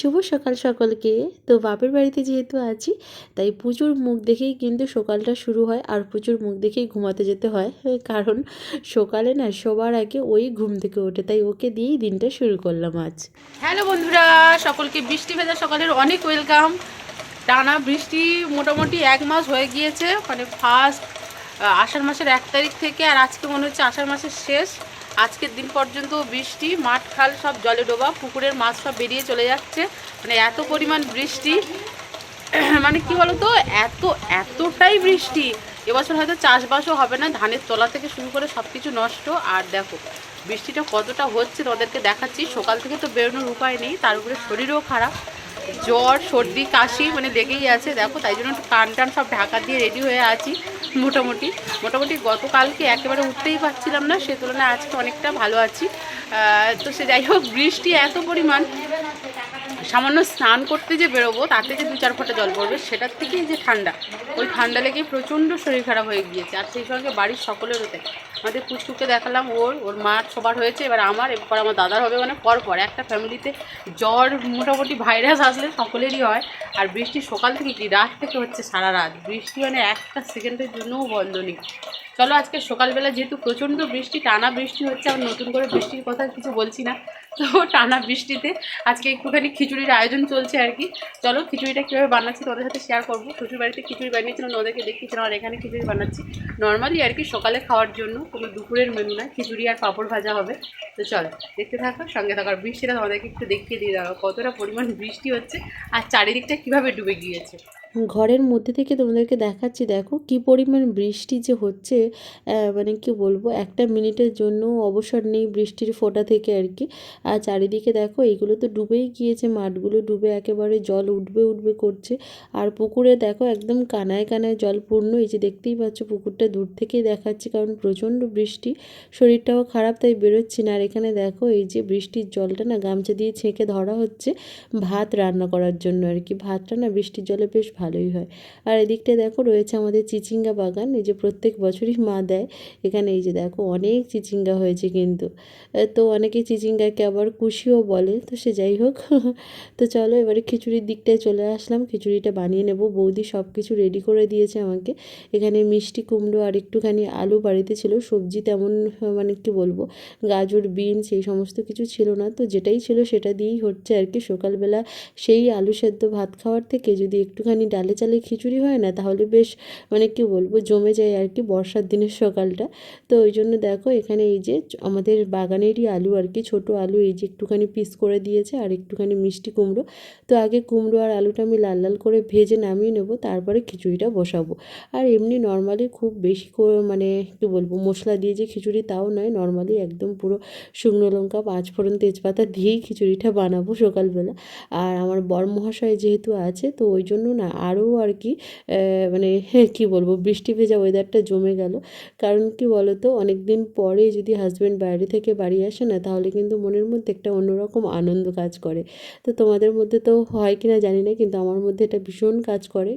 শুভ সকাল সকলকে। তো বাপের বাড়িতে যেহেতু আছি, তাই পুজোর মুখ দেখেই কিন্তু সকালটা শুরু হয় আর পুজোর মুখ দেখেই ঘুমাতে যেতে হয়। কারণ সকালে না সবার আগে ওই ঘুম থেকে ওঠে, তাই ওকে দিয়েই দিনটা শুরু করলাম আজ। হ্যালো বন্ধুরা, সকলকে বৃষ্টি ভেজা সকালের অনেক ওয়েলকাম। টানা বৃষ্টি মোটামুটি এক মাস হয়ে গিয়েছে মানে ফার্স্ট আষাঢ় মাসের এক তারিখ থেকে আর আজকে মনে হচ্ছে আষাঢ় মাসের শেষ। আজকের দিন পর্যন্ত বৃষ্টি, মাঠ খাল সব জলে ডোবা, পুকুরের মাছ সব বেরিয়ে চলে যাচ্ছে। মানে এত পরিমাণ বৃষ্টি মানে কি বলতো, এত, এতটাই বৃষ্টি। এবছর হয়তো চাষবাসও হবে না, ধানের তলা থেকে শুরু করে সব কিছু নষ্ট। আর দেখো, বৃষ্টিটা কতটা হচ্ছে তোমাদেরকে দেখাচ্ছি। সকাল থেকে তো বেরোনোর উপায় নেই, তার উপরে শরীরও খারাপ। জ্বর, সর্দি, কাশি মানে লেগেই আছে। দেখো, তাই জন্য একটু টান সব ঢাকা দিয়ে রেডি হয়ে আছি। মোটামুটি। মোটামুটি গতকালকে একেবারে উঠতেই পারছিলাম না, সে তুলনায় আজকে অনেকটা ভালো আছি। তো সে যাই হোক, বৃষ্টি এত পরিমাণ সামান্য স্নান করতে যে বেরোবো, তাতে যে দু চার ফোঁটা জল পড়বে, সেটার থেকেই যে ঠান্ডা। ওই ঠান্ডা লেগে প্রচণ্ড শরীর খারাপ হয়ে গিয়েছে। আর সেই সঙ্গে বাড়ির সকলের হতে আমাদের পুচকুকে দেখালাম ওর ওর মার সবার হয়েছে, এবার আমার, এরপর আমার দাদার হবে মানে পর পর একটা ফ্যামিলিতে জ্বর মোটামুটি ভাইরাস আসলে সকলেরই হয়, আর বৃষ্টি সকাল থেকে কি, রাত থেকে হচ্ছে সারা রাত। বৃষ্টি মানে একটা সেকেন্ডের জন্যও বন্ধ নেই চলো আজকে সকালবেলা যেহেতু প্রচণ্ড বৃষ্টি, টানা বৃষ্টি হচ্ছে আর নতুন করে বৃষ্টির কথা কিছু বলছি না। তো টানা বৃষ্টিতে আজকে একটুখানি খিচুড়ির আয়োজন চলছে আর কি। চলো খিচুড়িটা কীভাবে বানাচ্ছি তোমাদের সাথে শেয়ার করব। শ্বশুর বাড়িতে খিচুড়ি বানিয়েছিলাম ওদেরকে দেখিয়েছিলাম আর এখানে খিচুড়ি বানাচ্ছি। নর্মালি আর কি সকালে খাওয়ার জন্য কোনো দুপুরের মেনু না খিচুড়ি আর পাঁপড় ভাজা হবে। তো চলো, দেখতে থাকো, সঙ্গে থাকার বৃষ্টিটা তোমাদেরকে একটু দেখিয়ে দিয়ে দাও, কতটা পরিমাণ বৃষ্টি হচ্ছে আর চারিদিকটা কীভাবে ডুবে গিয়েছে। ঘরের মধ্যে থেকে তোমাদেরকে দেখাচ্ছি, দেখো কি পরিমাণ বৃষ্টি যে হচ্ছে মানে কি বলব, একটা মিনিটের জন্য অবসর নেই বৃষ্টির ফোঁটা থেকে আর কি। আর চারিদিকে দেখো এইগুলো তো ডুবেই গিয়েছে, মাঠগুলো ডুবে একেবারে জল উঠবে উঠবে করছে। আর পুকুরে দেখো একদম কানায় কানায় জল পূর্ণ, এই যে দেখতেই পাচ্ছ পুকুরটা দূর থেকেই দেখাচ্ছি, কারণ প্রচণ্ড বৃষ্টি। শরীরটাও খারাপ, তাই বেরোচ্ছি না। আর এখানে দেখো, এই যে বৃষ্টির জলটা না গামছা দিয়ে ছেঁকে ধরা হচ্ছে ভাত রান্না করার জন্য আর কি। ভাতটা না বৃষ্টির জলে বেশ ভালোই হয়। আর এদিকটা দেখো রয়েছে আমাদের চিচিঙ্গা বাগান, এই যে প্রত্যেক বছরই মা দেয়। এখানে এই যে দেখো অনেক চিচিঙ্গা হয়েছে কিন্তু। তো অনেকে চিচিঙ্গাকে আবার কুশিও বলে, তো সে যাই হোক। তো চলো এবারে খিচুড়ির দিকটায় চলে আসলাম। খিচুড়িটা বানিয়ে নেব। বৌদি সব কিছু রেডি করে দিয়েছে আমাকে। এখানে মিষ্টি কুমড়ো আর একটুখানি আলু বাড়িতে ছিল। সবজি তেমন মানে কি বলব, গাজর, বিনস এই সমস্ত কিছু ছিল না। তো যেটাই ছিল সেটা দিয়েই হচ্ছে আর কি। সকালবেলা সেই আলু সেদ্ধ ভাত খাওয়ার থেকে যদি একটুখানি ডালে চালে খিচুড়ি হয় না, তাহলে বেশ মানে কি বলব, জমে যায় আর কি বর্ষার দিনের সকালটা। তো ওই জন্য দেখো এখানে এই যে আমাদের বাগানেরই আলু আর কি, ছোট আলু, এই যে একটুখানি পিস করে দিয়েছে আর একটুখানি মিষ্টি কুমড়ো। তো আগে কুমড়ো আর আলুটা আমি লাল লাল করে ভেজে নামিয়ে নেব, তারপরে খিচুড়িটা বসাবো। আর এমনি নর্মালি খুব বেশি করে মানে কি বলব, মশলা দিয়ে যে খিচুড়ি তাও নয় নর্মালি একদম পুরো শুকনো লঙ্কা পাঁচ ফোড়ন তেজপাতা দিয়েই খিচুড়িটা বানাবো সকালবেলা। আর আমার বর মহাশয় যেহেতু আছে, তো ওই জন্য না আরও আর কি মানে কি বলব, বৃষ্টি ভেজা ওয়েদারটা জমে গেল। কারণ কি বলতো অনেক দিন পরে যদি হাজব্যান্ড বাইরে থেকে বাড়ি আসে না, তাহলে কিন্তু মনের মধ্যে একটা অন্যরকম আনন্দ কাজ করে। তো তোমাদের মধ্যে তো হয় কি না জানি না, কিন্তু আমার মধ্যে এটা ভীষণ কাজ করে।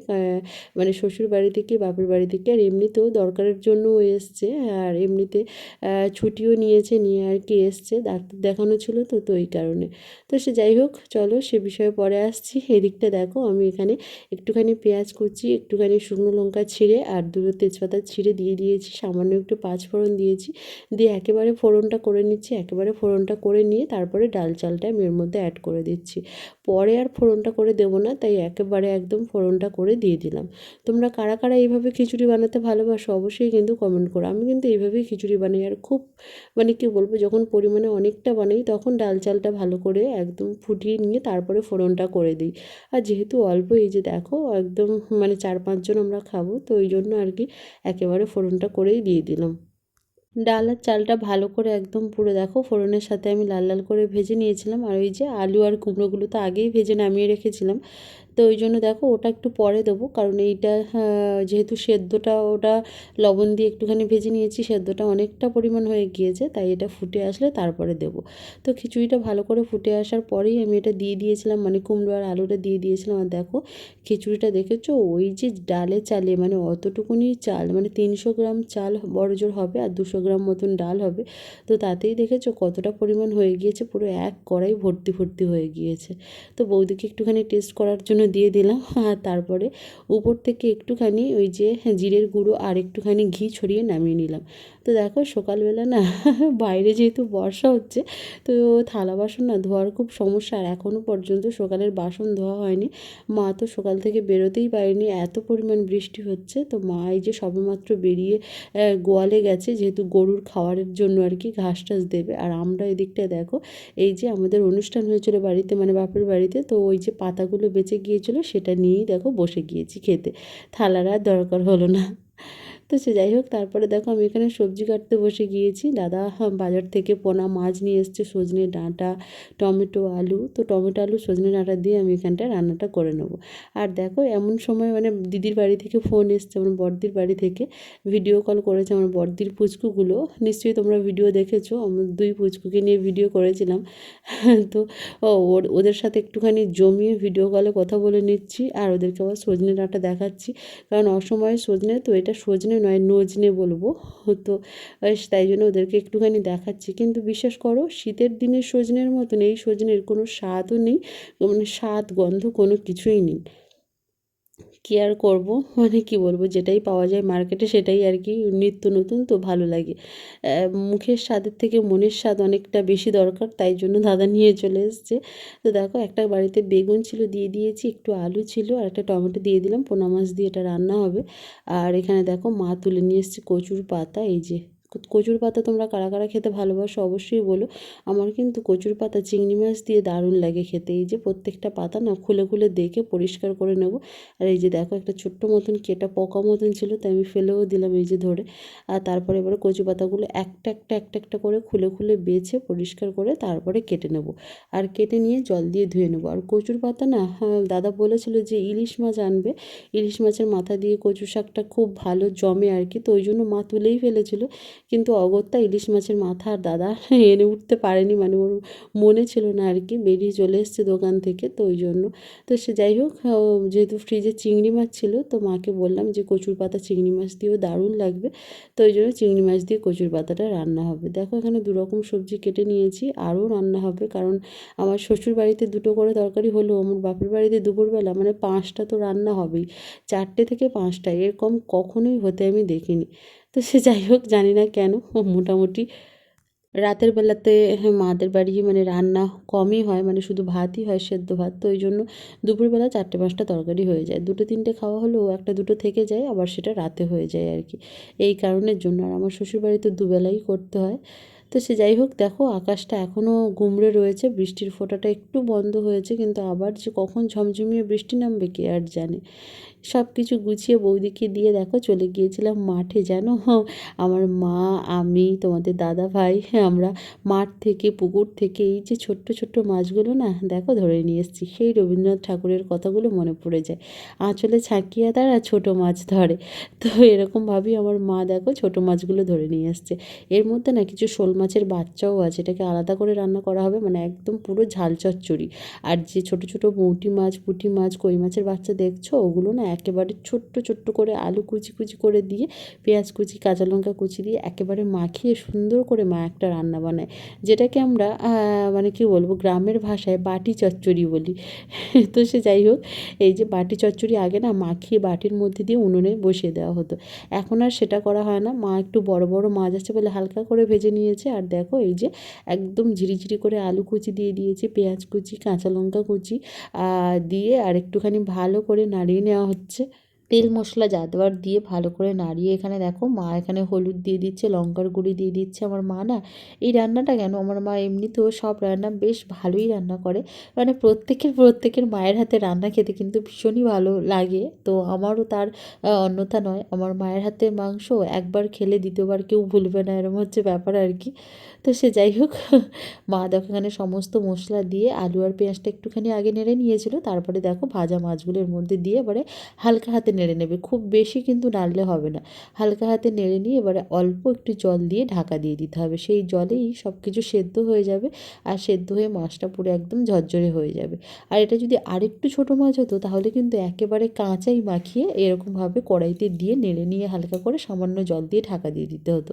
মানে শ্বশুর বাড়ি থেকে, বাপের বাড়ি থেকে, আর এমনিতেও দরকারের জন্য এসছে, আর এমনিতে ছুটিও নিয়েছে, নিয়ে আর কি এসছে, ডাক্তার দেখানো ছিল তো তো এই কারণে। তো সে যাই হোক, চলো সে বিষয়ে পরে আসছি, এদিকটা দেখো, আমি এখানে একটুখানি পেঁয়াজ কুচি, একটুখানি শুকনো লঙ্কা ছিঁড়ে আর দুটো তেজপাতা ছিঁড়ে দিয়ে দিয়েছি। সামান্য একটু পাঁচ ফোড়ন দিয়েছি। দিয়ে একেবারে ফোড়নটা করে নিচ্ছি, একেবারে ফোড়নটা করে নিয়ে তারপরে ডাল চালটা আমি এর মধ্যে অ্যাড করে দিচ্ছি। পরে আর ফোড়নটা করে দেবো না, তাই একেবারে একদম ফোড়নটা করে দিয়ে দিলাম। তোমরা কারা কারা এইভাবে খিচুড়ি বানাতে ভালোবাসো অবশ্যই কিন্তু কমেন্ট করো। আমি কিন্তু এইভাবেই খিচুড়ি বানাই আর খুব মানে কি বলব, যখন পরিমাণে অনেকটা বানাই তখন ডাল চালটা ভালো করে একদম ফুটিয়ে নিয়ে তারপরে ফোড়নটা করে দিই। আর যেহেতু অল্প, এই যে দেখো একদম মানে চার পাঁচজন আমরা খাব, তো ওই জন্য আর কি একেবারে ফোড়নটা করেই দিয়ে দিলাম। ডাল আর চালটা ভালো করে একদম পুরো দেখো, ফোড়নের সাথে আমি লাল লাল করে ভেজে নিয়েছিলাম। আর ওই যে আলু আর কুমড়োগুলো তো আগেই ভেজে নামিয়ে রেখেছিলাম তো ওই জন্য দেখো ওটা একটু পরে দেবো। কারণ এইটা হ্যাঁ, যেহেতু সেদ্ধটা ওটা লবণ দিয়ে একটুখানি ভেজে নিয়েছি সেদ্ধটা অনেকটা পরিমাণ হয়ে গিয়েছে তাই এটা ফুটে আসলে তারপরে দেবো। তো খিচুড়িটা ভালো করে ফুটে আসার পরেই আমি এটা দিয়ে দিয়েছিলাম মানে কুমড়ো আর আলুটা দিয়ে দিয়েছিলাম। আর দেখো খিচুড়িটা দেখেছ? ওই যে ডালে চালে মানে অতটুকুনি চাল মানে তিনশো গ্রাম চাল বড় জোর হবে আর দুশো গ্রাম মতন ডাল হবে। তো তাতেই দেখেছ কতটা পরিমাণ হয়ে গিয়েছে পুরো এক কড়াই ভর্তি ভর্তি হয়ে গিয়েছে। তো বৌদিকে একটুখানি টেস্ট করার জন্য দিয়ে দিলাম আর তারপরে উপর থেকে একটুখানি ওই যে জিরের গুঁড়ো আর একটুখানি ঘি ছড়িয়ে নামিয়ে নিলাম। তো দেখো সকালবেলা না বাইরে যেহেতু বর্ষা হচ্ছে, তো থালা বাসন না ধোয়ার খুব সমস্যা আর এখনও পর্যন্ত সকালের বাসন ধোয়া হয়নি। মা তো সকাল থেকে বেরোতেই পারেনি, এত পরিমাণ বৃষ্টি হচ্ছে, তো মা এই যে সবেমাত্র বেরিয়ে গোয়ালে গেছে, যেহেতু গরুর খাওয়ারের জন্য আর কি ঘাস টাস দেবে। আর আমরা এদিকটায় দেখো, এই যে আমাদের অনুষ্ঠান হয়েছিল বাড়িতে মানে বাপের বাড়িতে, তো ওই যে পাতাগুলো বেঁচে গিয়েছিল সেটা নিয়েই দেখো বসে গিয়েছি খেতে। থালার আর দরকার হলো না। তো সে যাই হোক, তারপরে দেখো আমি এখানে সবজি কাটতে বসে গিয়েছি। দাদা বাজার থেকে পোনা মাছ নিয়ে এসছে, সজনে ডাঁটা, টমেটো, আলু। তো টমেটো, আলু, সজনে ডাঁটা দিয়ে আমি এখানটায় রান্নাটা করে নেব। আর দেখো এমন সময় মানে দিদির বাড়ি থেকে ফোন এসছে, আমার বড়দির বাড়ি থেকে। ভিডিও কল করেছে আমার বড়দির পুচকুগুলো। নিশ্চয়ই তোমরা ভিডিও দেখেছ, আমার দুই পুচকুকে নিয়ে ভিডিও করেছিলাম। তো ওর, ওদের সাথে একটুখানি জমিয়ে ভিডিও কলে কথা বলে নিচ্ছি, আর ওদেরকে আবার সজনে ডাঁটা দেখাচ্ছি। কারণ অসময়ে সজনে, তো এটা সজনে নয় নজনে বলব। তো তাই জন্য ওদেরকে একটুখানি দেখাচ্ছি। কিন্তু বিশ্বাস করো, শীতের দিনের সজনের মতন এই সজনের কোনো স্বাদও নেই মানে স্বাদ, গন্ধ কোনো কিছুই নেই। কী আর করব? মানে কি বলব? যেটাই পাওয়া যায় মার্কেটে সেটাই আর কি নিত্য নতুন তো ভালো লাগে। মুখের স্বাদের থেকে মনের স্বাদ অনেকটা বেশি দরকার, তাই জন্য দাদা নিয়ে চলে এসছে। তো দেখো, একটা বাড়িতে বেগুন ছিল, দিয়ে দিয়েছি, একটু আলু ছিল, আর একটা টমেটো দিয়ে দিলাম। পোনা মাছ দিয়ে এটা রান্না হবে। আর এখানে দেখো, মা তুলে নিয়ে এসছে কচুর পাতা, এই যে কচুর পাতা তোমরা কারা কারা খেতে ভালোবাসো অবশ্যই বলো। আমার কিন্তু কচুর পাতা চিংড়ি মাছ দিয়ে দারুণ লাগে খেতে। এই যে প্রত্যেকটা পাতা না খুলে খুলে দেখে পরিষ্কার করে নেব। আর এই যে দেখো একটা ছোট্ট মতন কেটা পকা মতন ছিল তাই আমি ফেলেও দিলাম এই যে ধরে। আর তারপরে এবার কচু পাতাগুলো একটা একটা একটা একটা করে খুলে খুলে বেছে পরিষ্কার করে তারপরে কেটে নেব। আর কেটে নিয়ে জল দিয়ে ধুয়ে নেব। আর কচুর পাতা না হ্যাঁ, দাদা বলেছিল যে ইলিশ মাছ আনবে। ইলিশ মাছের মাথা দিয়ে কচু শাকটা খুব ভালো জমে আর কি তো ওই জন্য মা তুলেই ফেলেছিল। কিন্তু অগত্যা ইলিশ মাছের মাথা আর দাদা এনে উঠতে পারেনি মানে ওর মনে ছিল না আর কি, বেরিয়ে চলে এসছে দোকান থেকে তো ওই জন্য। তো সে যাই হোক যেহেতু ফ্রিজে চিংড়ি মাছ ছিল, তো মাকে বললাম যে কচুর পাতা চিংড়ি মাছ দিয়েও দারুণ লাগবে। তো ওই জন্য চিংড়ি মাছ দিয়ে কচুর পাতাটা রান্না হবে। দেখো এখানে দু রকম সবজি কেটে নিয়েছি, আরও রান্না হবে, কারণ আমার শ্বশুর বাড়িতে দুটো করে তরকারি হলেও আমার বাপের বাড়িতে দুপুরবেলা মানে পাঁচটা তো রান্না হবেই, চারটে থেকে পাঁচটা, এরকম কখনোই হতে আমি দেখিনি। তো সে যাই হোক, জানি না কেন, মোটামুটি রাতের বেলাতে মাদের বাড়ি মানে রান্না কমই হয় মানে শুধু ভাতই হয়, সেদ্ধ ভাত। তো ওই জন্য দুপুরবেলা চারটে পাঁচটা তরকারি হয়ে যায়। দুটো তিনটে খাওয়া হলেও একটা দুটো থেকে যায়, আবার সেটা রাতে হয়ে যায় আর কি। এই কারণের জন্য আর আমার শ্বশুরবাড়ি তো দুবেলাই করতে হয়। তো সে যাই হোক, দেখো আকাশটা এখনও গুমড়ে রয়েছে, বৃষ্টির ফোঁটাটা একটু বন্ধ হয়েছে, কিন্তু আবার যে কখন ঝমঝমিয়ে বৃষ্টি নামবে কে আর জানে। সব কিছু গুছিয়ে বৌদিকে দিয়ে দেখো চলে গিয়েছিলাম মাঠে, জানো? আমার মা, আমি, তোমাদের দাদা ভাই আমরা মাঠ থেকে, পুকুর থেকে, এই যে ছোট্ট ছোট্ট মাছগুলো না, দেখো, ধরে নিয়ে এসেছি। সেই রবীন্দ্রনাথ ঠাকুরের কথাগুলো মনে পড়ে যায়। আঁচলে ছাঁকিয়ে তারা ছোটো মাছ ধরে। তো এরকমভাবেই আমার মা, দেখো, ছোটো মাছগুলো ধরে নিয়ে এসছে। এর মধ্যে না কিছু শোল মাছের বাচ্চাও আছে, এটাকে আলাদা করে রান্না করা হবে মানে একদম পুরো ঝাল চচ্চড়ি। আর যে ছোট ছোট মৌটি মাছ, পুঁটি মাছ, কই মাছের বাচ্চা দেখছ, ওগুলো না একেবারে ছোট্ট ছোট্ট করে আলু কুচি কুচি করে দিয়ে, পেঁয়াজ কুচি, কাঁচা লঙ্কা কুচি দিয়ে একেবারে মাখিয়ে সুন্দর করে মা একটা রান্না বানায়। যেটাকে আমরা মানে কি বলব, গ্রামের ভাষায় বাটি চচ্চড়ি বলি। তো সে যাই হোক, এই যে বাটি চচ্চড়ি আগে না মাখিয়ে বাটির মধ্যে দিয়ে উনুনে বসিয়ে দেওয়া হতো। এখন আর সেটা করা হয় না। মা একটু বড় বড় মাছ আছে বলে হালকা করে ভেজে নিয়েছে। আর দেখো এই যে একদম ঝিরিঝিরি করে আলু কুচি দিয়ে দিয়েছে, পেঁয়াজ কুচি, কাঁচা লঙ্কা কুচি দিয়ে আর একটুখানি ভালো করে নাড়িয়ে নেওয়া হচ্ছে। তেল মশলা যা দেওয়ার দিয়ে ভালো করে নাড়িয়ে এখানে দেখো, মা এখানে হলুদ দিয়ে দিচ্ছে, লঙ্কার গুঁড়ি দিয়ে দিচ্ছে আমার মা না। এই রান্নাটা কেন? আমার মা এমনিতেও সব রান্না বেশ ভালোই রান্না করে। মানে প্রত্যেকের প্রত্যেকের মায়ের হাতে রান্না খেতে কিন্তু ভীষণই ভালো লাগে। তো আমারও তার অন্যথা নয়। আমার মায়ের হাতের মাংস একবার খেলে দ্বিতীয়বার কেউ ভুলবে না এরকম হচ্ছে ব্যাপার আর কি। তো সে যাই হোক, মা দেখো এখানে সমস্ত মশলা দিয়ে আলু আর পেঁয়াজটা একটুখানি আগে নেড়ে নিয়েছিল, তারপরে দেখো ভাজা মাছগুলোর মধ্যে দিয়ে এবারে হালকা হাতে নেড়ে নেবে, খুব বেশি কিন্তু নাড়লে হবে না। হালকা হাতে নেড়ে নিয়ে এবারে অল্প একটু জল দিয়ে ঢাকা দিয়ে দিতে হবে, সেই জলেই সব কিছু সেদ্ধ হয়ে যাবে আর সেদ্ধ হয়ে মাছটা পুরো একদম ঝরঝরে হয়ে যাবে। আর এটা যদি আরেকটু ছোটো মাছ হতো, তাহলে কিন্তু একেবারে কাঁচাই মাখিয়ে এরকমভাবে কড়াইতে দিয়ে নেড়ে নিয়ে হালকা করে সামান্য জল দিয়ে ঢাকা দিয়ে দিতে হতো।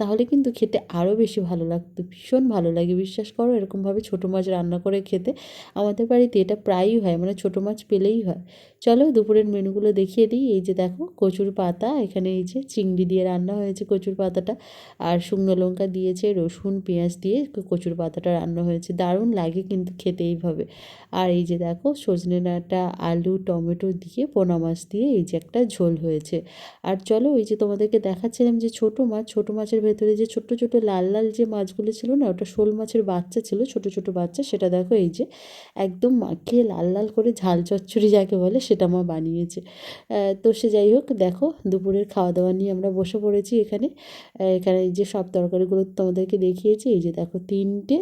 তাহলে কিন্তু খেতে আরও বেশি ভালো লাগতো, ভীষণ ভালো লাগে। বিশ্বাস করো, এরকমভাবে ছোটো মাছ রান্না করে খেতে আমাদের বাড়িতে এটা প্রায়ই হয় মানে ছোটো মাছ পেলেই হয়। চলো দুপুরের মেনুগুলো দেখিয়ে দিই। এই যে দেখো, কচুর পাতা, এখানে এই যে চিংড়ি দিয়ে রান্না হয়েছে কচুর পাতাটা। আর শুকনো লঙ্কা দিয়েছে, রসুন, পেঁয়াজ দিয়ে কচুর পাতাটা রান্না হয়েছে। দারুণ লাগে কিন্তু খেতে এইভাবে। আর এই যে দেখো, সজনে ডাঁটা, আলু, টমেটো দিয়ে পোনা মাছ দিয়ে এই যে একটা ঝোল হয়েছে। আর চলো ওই যে তোমাদেরকে দেখাচ্ছিলাম যে ছোট মাছ, ছোট মাছের ভেতরে যে ছোট্ট ছোট লাল লাল যে মাছগুলো ছিল না, ওটা শোল মাছের বাচ্চা ছিল, ছোট ছোট বাচ্চা, সেটা দেখো এই যে একদম মাখিয়ে লাল লাল করে ঝাল চচ্চড়ি যাকে বলে সেটা মা বানিয়েছে। তো সে যাই হোক, দেখো দুপুরের খাওয়া দাওয়া নিয়ে আমরা বসে পড়েছি এখানে। এখানে এই যে সব তরকারিগুলো তোমাদেরকে দেখিয়েছি, এই যে দেখো তিনটে,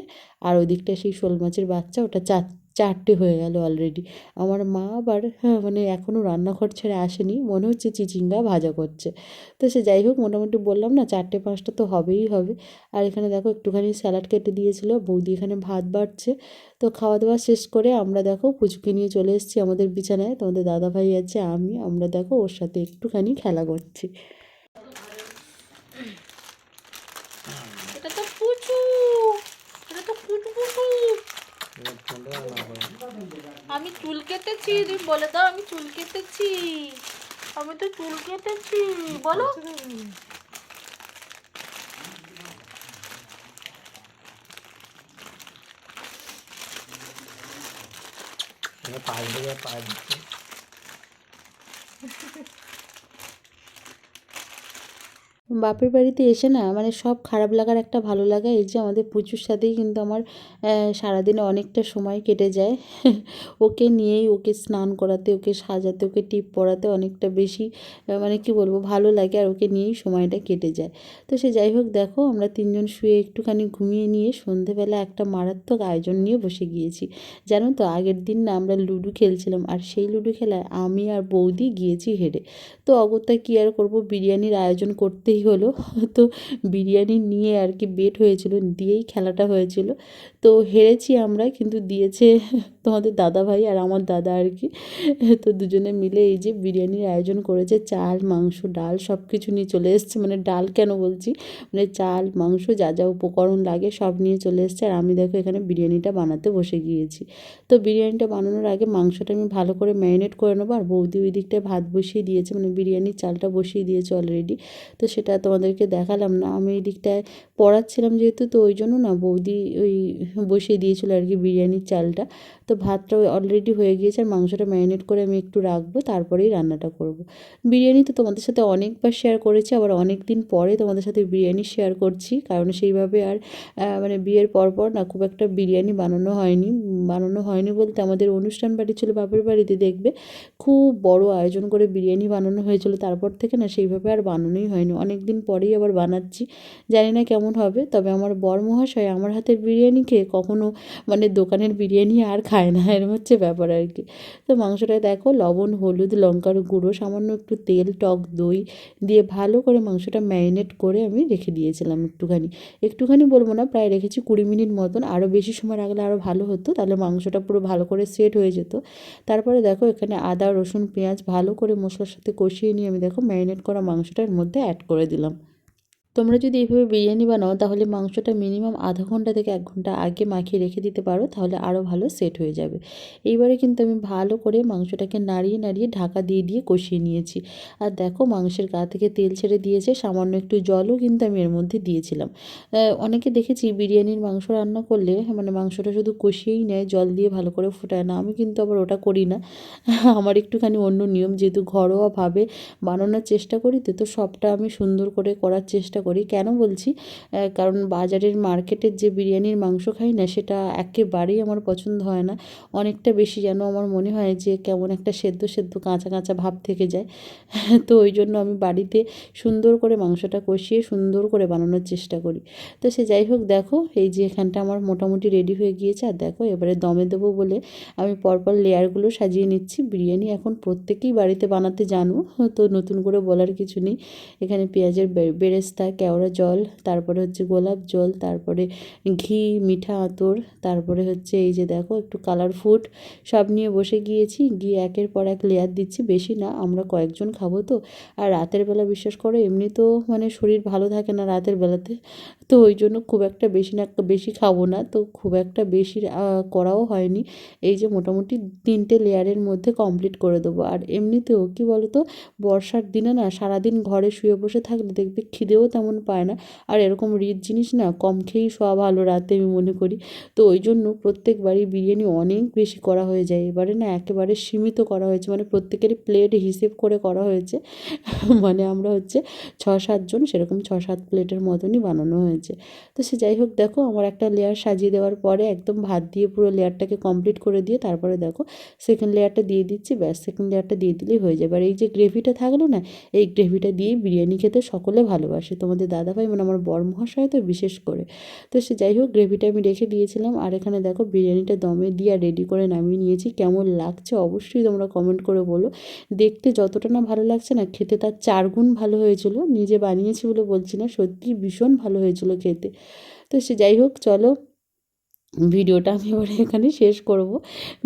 আর ওই দিকটা সেই শোল মাছের বাচ্চা, ওটা চার চারটে হয়ে গেল অলরেডি আমার মা আবার হ্যাঁ মানে এখনও রান্নাঘর ছেড়ে আসেনি মনে হচ্ছে চিচিঙ্গা ভাজা করছে। তো সে যাই হোক মোটামুটি বললাম না চারটে পাঁচটা তো হবেই হবে। আর এখানে দেখো একটুখানি স্যালাড কেটে দিয়েছিল বৌদি এখানে ভাত বাড়ছে। তো খাওয়া দাওয়া শেষ করে আমরা দেখো পুচুকে নিয়ে চলে এসেছি আমাদের বিছানায়। তোমাদের দাদা ভাই আছে আমি আমরা দেখো ওর সাথে একটুখানি খেলা করছি। এটা তো পুচু! এটা তো পুচু পুচু! আমি চুল কেটেছি, তুমি বলে দাও আমি চুল কেটেছি। আমি তো চুল কেটেছি, বলো। পাঁচ দিকে। বাপের বাড়িতে এসে না মানে সব খারাপ লাগার একটা ভালো লাগা এই যে আমাদের পুজোর সাথেই কিন্তু আমার সারাদিনে অনেকটা সময় কেটে যায়। ওকে নিয়েই ওকে স্নান করাতে, ওকে সাজাতে, ওকে টিপ পরাতে অনেকটা বেশি মানে কি বলব, ভালো লাগে আর ওকে নিয়েই সময়টা কেটে যায়। তো সে যাই হোক দেখো আমরা তিনজন শুয়ে একটুখানি ঘুমিয়ে নিয়ে সন্ধেবেলা একটা মারাত্মক আয়োজন নিয়ে বসে গিয়েছি। জানো তো আগের দিন না আমরা লুডো খেলছিলাম আর সেই লুডো খেলায় আমি আর বৌদি গিয়েছি হেরে তো অগত্যা কী আর করব? বিরিয়ানির আয়োজন করতেই হলো। তো বিরিয়ানি নিয়ে আর কি বেট হয়েছিল দিয়েই খেলাটা হয়েছিল। তো হেরেছি আমরা, কিন্তু দিয়েছে তোমাদের দাদা ভাই আর আমার দাদা আর কি। তো দুজনে মিলে এই যে বিরিয়ানির আয়োজন করেছে, চাল, মাংস, ডাল সব কিছু নিয়ে চলে এসছে। মানে ডাল কেন বলছি? মানে চাল, মাংস, যা যা উপকরণ লাগে সব নিয়ে চলে এসছে। আর আমি দেখো এখানে বিরিয়ানিটা বানাতে বসে গিয়েছি। তো বিরিয়ানিটা বানানোর আগে মাংসটা আমি ভালো করে ম্যারিনেট করে নেব। আর বৌদি ওই দিকটায় ভাত বসিয়ে দিয়েছে মানে বিরিয়ানির চালটা বসিয়ে দিয়েছে অলরেডি তো সেটা তোমাদেরকে দেখালাম না। আমি এই দিকটায় পড়াচ্ছিলাম যেহেতু, তো ওই জন্য না বৌদি ওই বসিয়ে দিয়েছিল আর কি বিরিয়ানির চালটা। তো ভাতটা অলরেডি হয়ে গিয়েছে আর মাংসটা ম্যারিনেট করে আমি একটু রাখব, তারপরেই রান্নাটা করব। বিরিয়ানি তো তোমাদের সাথে অনেকবার শেয়ার করেছি, আবার অনেক দিন পরে তোমাদের সাথে বিরিয়ানি শেয়ার করছি। কারণ সেইভাবে আর মানে বিয়ের পরপর পর না খুব একটা বিরিয়ানি বানানো হয়নি। বানানো হয়নি বলতে আমাদের অনুষ্ঠান বাড়ি ছিল, বাপের বাড়িতে দেখবে। খুব বড় আয়োজন করে বিরিয়ানি বানানো হয়েছিল, তারপর থেকে না সেইভাবে আর বানানোই হয়নি। অনেক দিন পরেই আবার বানাচ্ছি। জানি না কেমন হবে, তবে আমার বর মহাশয় আমার হাতের বিরিয়ানি খেয়ে কখনো মানে দোকানের বিরিয়ানি আর খায় না, এরম হচ্ছে ব্যাপার আর কি। তো মাংসটা দেখো, লবণ, হলুদ, লঙ্কার গুঁড়ো, সামান্য একটু তেল, টক, দই দিয়ে ভালো করে মাংসটা ম্যারিনেট করে আমি রেখে দিয়েছিলাম একটুখানি। একটুখানি বলব না, প্রায় রেখেছি কুড়ি মিনিট মতন। আরও বেশি সময় রাখলে আরও ভালো হতো, তাহলে মাংসটা পুরো ভালো করে সেট হয়ে যেত। তারপরে দেখো এখানে আদা, রসুন, পেঁয়াজ ভালো করে মশলার সাথে কষিয়ে নিয়ে আমি দেখো ম্যারিনেট করা মাংসটার মধ্যে অ্যাড করে দিলাম। তোমরা যদি এইভাবে বিরিয়ানি বানাও, তাহলে মাংসটা মিনিমাম আধা ঘণ্টা থেকে এক ঘণ্টা আগে মাখিয়ে রেখে দিতে পারো, তাহলে আরও ভালো সেট হয়ে যাবে। এইবারে কিন্তু আমি ভালো করে মাংসটাকে নাড়িয়ে নাড়িয়ে ঢাকা দিয়ে দিয়ে কষিয়ে নিয়েছি। আর দেখো মাংসের গা থেকে তেল ছেড়ে দিয়েছে, সামান্য একটু জলও কিন্তু আমি এর মধ্যে দিয়েছিলাম। অনেকে দেখেছি বিরিয়ানির মাংস রান্না করলে মানে মাংসটা শুধু কষিয়েই নেয়, জল দিয়ে ভালো করে ফোটায় না। আমি কিন্তু আবার ওটা করি না। আমার একটুখানি অন্য নিয়ম, যেহেতু ঘরোয়াভাবে বানানোর চেষ্টা করি, তো তো সবটা আমি সুন্দর করে করার চেষ্টা করি। কেন বলছি? কারণ বাজারের মার্কেটের যে বিরিয়ানির মাংস খাই না, সেটা একেবারেই আমার পছন্দ হয় না। অনেকটা বেশি যেন আমার মনে হয় যে কেমন একটা সেদ্ধ সেদ্ধ কাঁচা কাঁচা ভাব থেকে যায়। তো ওই জন্য আমি বাড়িতে সুন্দর করে মাংসটা কষিয়ে সুন্দর করে বানানোর চেষ্টা করি। তো সে যাই হোক, দেখো, এই যে এখানটা আমার মোটামুটি রেডি হয়ে গিয়েছে। আর দেখো, এবারে দমে দেবো বলে আমি পরপর লেয়ারগুলো সাজিয়ে নিচ্ছি। বিরিয়ানি এখন প্রত্যেকেই বাড়িতে বানাতে জানো, তো নতুন করে বলার কিছু নেই। এখানে পেঁয়াজের বেরেস্তা কেওড়া জল, তারপরে হচ্ছে গোলাপ জল, তারপরে ঘি, মিঠা আতর, তারপরে হচ্ছে এই যে দেখো একটু কালার ফুড সব নিয়ে বসে গিয়েছি। গিয়ে একের পর এক লেয়ার দিচ্ছি। বেশি না, আমরা কয়েকজন খাব তো। আর রাতের বেলা বিশ্বাস করো, এমনি তো মানে শরীর ভালো থাকে না রাতের বেলাতে। তো ওই জন্য খুব একটা বেশি না, বেশি খাব না। তো খুব একটা বেশি করাও হয়নি। এই যে মোটামুটি তিনটে লেয়ারের মধ্যে কমপ্লিট করে দেবো। আর এমনিতেও কী বলো তো বর্ষার দিনে না সারাদিন ঘরে শুয়ে বসে থাকলে দেখবে খিদেও তেমন পায় না। আর এরকম রিচ জিনিস না কম খেয়েই শোয়া ভালো রাতে আমি মনে করি। তো ওই জন্য প্রত্যেকবারই বিরিয়ানি অনেক বেশি করা হয়ে যায়। এবারে না একেবারে সীমিত করা হয়েছে। মানে প্রত্যেকেরই প্লেট হিসেব করে করা হয়েছে। মানে আমরা হচ্ছে ছ সাতজন সেরকম ছ সাত প্লেটের মতনই বানানো হয়েছে। তো সে যাই হোক দেখো আমার একটা লেয়ার সাজিয়ে দেওয়ার পরে একদম ভাত দিয়ে পুরো লেয়ারটাকে কমপ্লিট করে দিয়ে তারপরে দেখো সেকেন্ড লেয়ারটা দিয়ে দিচ্ছি। ব্যাস সেকেন্ড লেয়ারটা দিয়ে দিলেই হয়ে যাবে। আর এই যে গ্রেভিটা থাকল না, এই গ্রেভিটা দিয়েই বিরিয়ানি খেতে সকলে ভালোবাসে। তোমাদের দাদাভাই মানে আমার বর মহাশয় তো বিশেষ করে। তো সে যাই হোক গ্রেভিটা আমি রেখে দিয়েছিলাম। আর এখানে দেখো, বিরিয়ানিটা দমে দিয়ে রেডি করে নামিয়ে নিয়েছি। কেমন লাগছে অবশ্যই তোমরা কমেন্ট করে বলো। দেখতে যতটা না ভালো লাগছে না, খেতে তার চার গুণ ভালো হয়েছিল। নিজে বানিয়েছি বলে বলছি না, সত্যি ভীষণ ভালো হয়েছিল খেতে। তো সে যাই হোক, চলো ভিডিওটা আমি এবারে এখানে শেষ করব।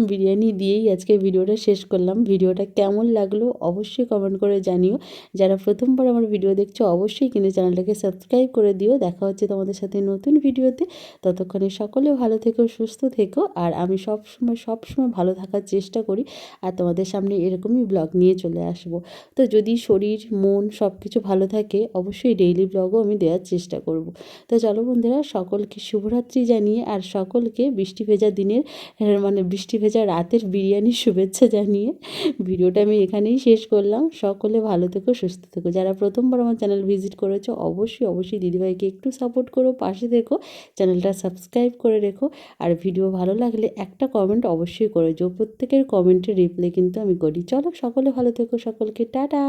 বিরিয়ানি দিয়েই আজকে ভিডিওটা শেষ করলাম। ভিডিওটা কেমন লাগল অবশ্যই কমেন্ট করে জানিও। যারা প্রথমবার আমার ভিডিও দেখছ, অবশ্যই কিন্তু চ্যানেলটাকে সাবস্ক্রাইব করে দিও। দেখা হচ্ছে তোমাদের সাথে নতুন ভিডিওতে। ততক্ষণে সকলে ভালো থেকো, সুস্থ থেকো। আর আমি সব সময় সব সময় ভালো থাকার চেষ্টা করি। আর তোমাদের সামনে এরকমই ব্লগ নিয়ে চলে আসব। তো যদি শরীর, মন সব কিছু ভালো থাকে, অবশ্যই ডেইলি ব্লগও আমি দেওয়ার চেষ্টা করব। তো চলো বন্ধুরা, সকলকে শুভরাত্রি জানিয়ে আর সকলকে বৃষ্টি ভেজা দিনের মানে বৃষ্টি ভেজা রাতের বিরিয়ানির শুভেচ্ছা জানিয়ে ভিডিওটা আমি এখানেই শেষ করলাম। সকলে ভালো থেকো, সুস্থ থেকো। যারা প্রথমবার আমার চ্যানেল ভিজিট করেছ, অবশ্যই অবশ্যই দিদিভাইকে একটু সাপোর্ট করো, পাশে দেখো চ্যানেলটা সাবস্ক্রাইব করে রেখো। আর ভিডিও ভালো লাগলে একটা কমেন্ট অবশ্যই করে যাও প্রত্যেকের কমেন্টের রিপ্লাই কিন্তু আমি করি। চলো, সকলে ভালো থেকো, সকলকে টাটা!